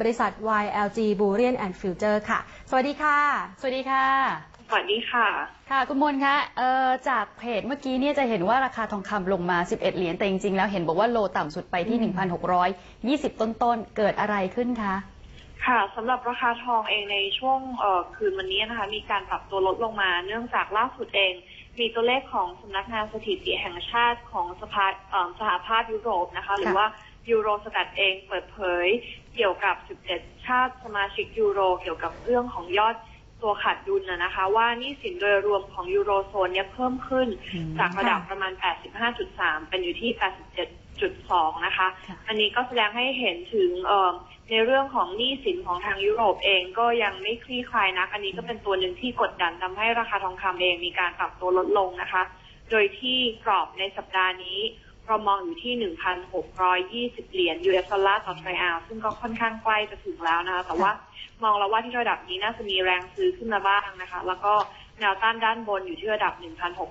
บริษัท YLG Bullion and Future ค่ะ สวัสดีค่ะ สวัสดีค่ะ สวัสดีค่ะ ค่ะคุณมนคะเอ่อจากเพจเมื่อกี้เนี่ยจะเห็นว่าราคาทองคำลงมา 11 เหรียญแต่จริงๆ แล้วเห็นบอกว่าโลต่ำสุดไปที่ 1,620 ต้นๆ เกิดอะไรขึ้นคะค่ะสำหรับราคาทองเองในช่วงเอ่อคืนวันนี้นะคะ มีการปรับตัวลดลงมา เนื่องจากล่าสุดเอง มีตัวเลขของสำนักงานสถิติแห่งชาติของสภาเอ่อสหภาพยุโรปนะคะ หรือว่า ยูโรสกัดเองเปิดเผย เกี่ยวกับ 17 ชาติสมาชิกยูโร เกี่ยวกับเรื่องของยอดตัวขาดดุลนะนะคะ ว่าหนี้สินโดยรวมของยูโรโซนเนี่ยเพิ่มขึ้นอืมจากระดับค่ะประมาณ 85.3 เป็นอยู่ที่ 87.2 นะคะค่ะอันนี้ก็แสดงให้เห็นถึงเอ่อในเรื่องของหนี้สินของทางยุโรปเองก็ยังไม่คลี่คลายนัก อันนี้ก็เป็นตัวหนึ่งที่กดดันทำให้ราคาทองคำเองมีการปรับตัวลดลงนะคะ โดยที่กรอบในสัปดาห์นี้ เรามองอยู่ที่ 1,620 เหรียญ US ดอลลาร์ต่อทรัลล์ซึ่งก็ค่อนข้างใกล้จะถึงแล้วนะคะ แต่ว่ามองแล้วว่าที่ระดับนี้น่าจะมีแรงซื้อขึ้นมาบ้างนะคะ แล้วก็แนวต้านด้านบนอยู่ที่ระดับ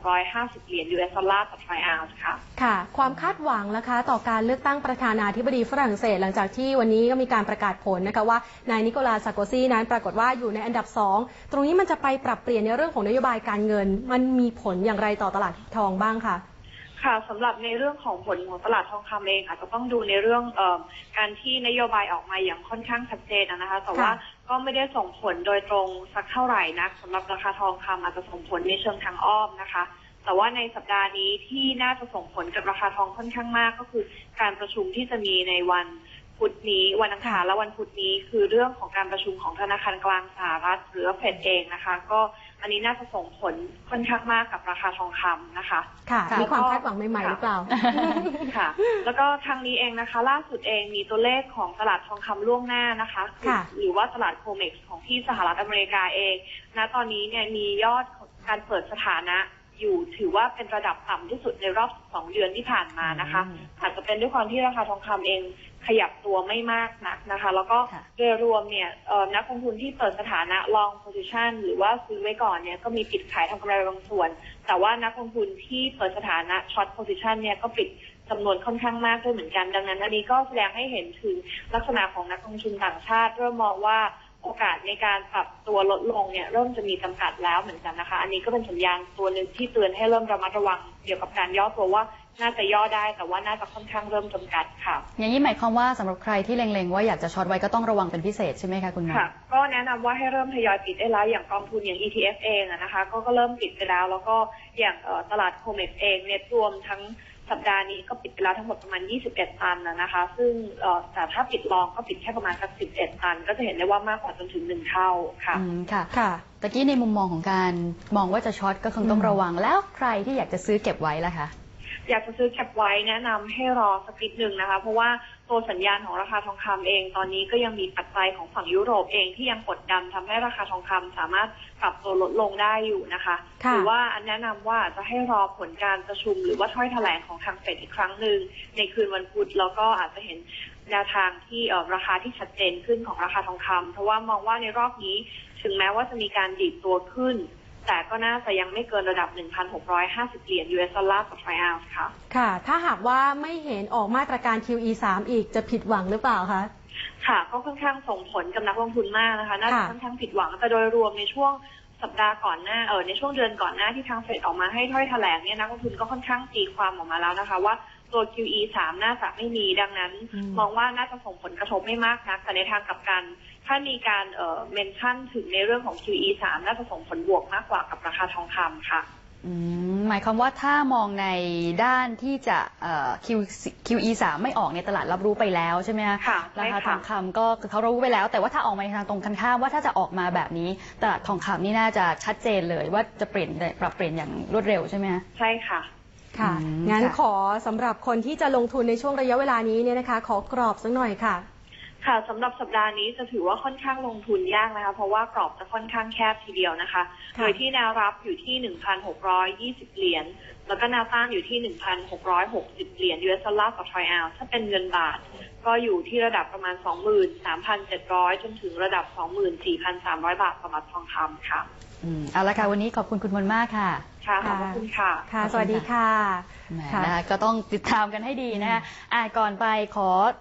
1,650 เหรียญ US ดอลลาร์ต่อทรัลล์ค่ะ ค่ะ ความคาดหวังนะคะต่อการเลือกตั้งประธานาธิบดีฝรั่งเศส หลังจากที่วันนี้ก็มีการประกาศผลนะคะว่านายนิโคลาซาโกซีนั้นปรากฏว่าอยู่ในอันดับสองตรงนี้มันจะไปปรับเปลี่ยนในเรื่องของนโยบายการเงิน มันมีผลอย่างไรต่อตลาดทองบ้างคะ ค่ะสำหรับในเรื่องของผลของตลาดทองคำเองอาจจะต้องดูในเรื่องเออการที่นโยบายออกมาอย่างค่อนข้างชัดเจนนะคะ แต่ว่าก็ไม่ได้ส่งผลโดยตรงสักเท่าไหร่นักสำหรับราคาทองคำอาจจะส่งผลในเชิงทางอ้อมนะคะ แต่ว่าในสัปดาห์นี้ที่น่าจะส่งผลกับราคาทองค่อนข้างมาก ก็คือการประชุมที่จะมีในวันพุธนี้วันอังคารและวันพุธนี้คือเรื่องของการประชุมของธนาคารกลางสหรัฐหรือเฟดเองนะคะ ก็ อันนี้น่าจะส่งผลค่อนข้างมากกับราคาทองคำนะคะค่ะค่ะ มีความคาดหวังใหม่ๆหรือเปล่า ค่ะ แล้วก็ทางนี้เองนะคะ ล่าสุดเองมีตัวเลขของตลาดทองคำล่วงหน้านะคะค่ะหรือว่าตลาดโคเม็กซ์ของที่สหรัฐอเมริกาเอง ณ ตอนนี้เนี่ยมียอดของการเปิดสถานะ อยู่ถือว่าเป็นระดับต่ำที่สุดในรอบสองเดือนที่ผ่านมานะคะอืมอาจจะเป็นด้วยความที่ราคาทองคำเองขยับตัวไม่มากนักนะคะ แล้วก็ค่ะโดยรวมเนี่ยเอ่อนักลงทุนที่เปิดสถานะ long position หรือว่าซื้อไว้ก่อนเนี่ยก็มีปิดขายทำกำไรบางส่วน แต่ว่านักลงทุนที่เปิดสถานะ short position เนี่ยก็ปิดจำนวนค่อนข้างมากด้วยเหมือนกัน ดังนั้นอันนี้ก็แสดงให้เห็นถึงลักษณะของนักลงทุนต่างชาติเริ่มมองว่า โอกาสในการปรับตัวลดลงเนี่ยเริ่มจะมีจำกัดแล้วเหมือนกันนะคะ อันนี้ก็เป็นสัญญาณตัวหนึ่งที่เตือนให้เริ่มระมัดระวังเกี่ยวกับการย่อตัวว่าน่าจะย่อได้แต่ว่าน่าจะค่อนข้างเริ่มจำกัดค่ะ อย่างนี้หมายความว่าสำหรับใครที่เล็งๆ ว่าอยากจะช็อตไว้ก็ต้องระวังเป็นพิเศษใช่ไหมคะคุณมนค่ะก็แนะนำว่าให้เริ่มทยอยปิดได้แล้วอย่างกองทุนอย่าง ETF เองอะนะคะ ก็ก็เริ่มปิดไปแล้ว แล้วก็อย่างเอ่อตลาดโคเมกเองเนี่ยรวมทั้ง สัปดาห์นี้ก็ปิดไปแล้วทั้งหมดประมาณ 21 ตันนะนะคะ ซึ่งเอ่อแต่ถ้าปิดลองก็ปิดแค่ประมาณสัก 11 ตัน ก็จะเห็นได้ว่ามากกว่าจนถึงหนึ่งเท่าค่ะอืมค่ะ ค่ะ ตะกี้ในมุมมองของการมองว่าจะช็อตก็คงต้องอืมระวังแล้วใครที่อยากจะซื้อเก็บไว้ล่ะคะอยากจะซื้อเก็บไว้แนะนำให้รอสักนิดหนึ่งนะคะ เพราะว่า ตัวสัญญาณของราคาทองคำเอง ตอนนี้ก็ยังมีปัจจัยของฝั่งยุโรปเองที่ยังกดดันทำให้ราคาทองคำสามารถปรับตัวลดลงได้อยู่นะคะหรือว่าอันแนะนำว่าจะให้รอผลการประชุม หรือว่าถ้อยแถลงของทางเฟดอีกครั้งหนึ่งในคืนวันพุธแล้วก็อาจจะเห็นแนวทางที่ราคาที่ชัดเจนขึ้นของราคาทองคำเพราะว่ามองว่าในรอบนี้ ถึงแม้ว่าจะมีการดีดตัวขึ้น แต่ก็น่าจะยังไม่เกินระดับ 1,650 เหรียญ US ดอลลาร์ต่อทรัลล์ค่ะ ค่ะ ถ้าหากว่าไม่เห็นออกมาตรการ QE 3 อีกจะผิดหวังหรือเปล่าคะ ค่ะ ก็ค่อนข้างส่งผลกับนักลงทุนมากนะคะ น่าจะค่ะค่อนข้างผิดหวัง แต่โดยรวมในช่วงสัปดาห์ก่อนหน้า เออในช่วงเดือนก่อนหน้าที่ทางเฟดออกมาให้ถ้อยแถลงเนี่ยนักลงทุนก็ค่อนข้างตีความออกมาแล้วนะคะว่าตัว QE 3 น่าจะไม่มีดังนั้นอืมมองว่าน่าจะส่งผลกระทบไม่มากนัก แต่ในทางกลับกัน ถ้ามีการเอ่อเมนชั่นถึงในเรื่องของ QE 3น่าจะส่งผลบวกมากกว่ากับราคาทองคำค่ะอืมหมายความว่าถ้ามองในด้านที่จะเอ่อ Q QE 3ไม่ออกในตลาดรับรู้ไปแล้วใช่ไหมคะค่ะราใช่คาค่ะทองคำก็คือเขารู้ไปแล้ว แต่ว่าถ้าออกมาในทางตรงกันข้ามว่าถ้าจะออกมาแบบนี้ตลาดทองคำนี่น่าจะชัดเจนเลยว่าจะเปลี่ยนปรับเปลี่ยนอย่างรวดเร็วใช่ไหมคะใช่ค่ะค่ะอืมงั้นค่ะขอสำหรับคนที่จะลงทุนในช่วงระยะเวลานี้เนี่ยนะคะ ขอกรอบสักหน่อยค่ะ ค่ะสำหรับสัปดาห์นี้จะถือว่าค่อนข้างลงทุนยากนะคะ เพราะว่ากรอบจะค่อนข้างแคบทีเดียวนะคะค่ะโดยที่แนวรับอยู่ที่ 1,620 เหรียญแล้วก็แนวต้านอยู่ที่ 1,660 เหรียญ US ดอลลาร์ต่อทรัลล์ถ้าเป็นเงินบาท ก็อยู่ที่ระดับประมาณ 23,700 จนถึงระดับ 24,300 บาทสำหรับทองคำค่ะอืมเอาละค่ะ วันนี้ขอบคุณคุณมนต์มากค่ะ ค่ะขอบพระคุณค่ะ ค่ะขอบคุณสวัสดีค่ะแหมค่ะนะคะก็ต้องติดตามกันให้ดีนะคะอะก่อนไปขอ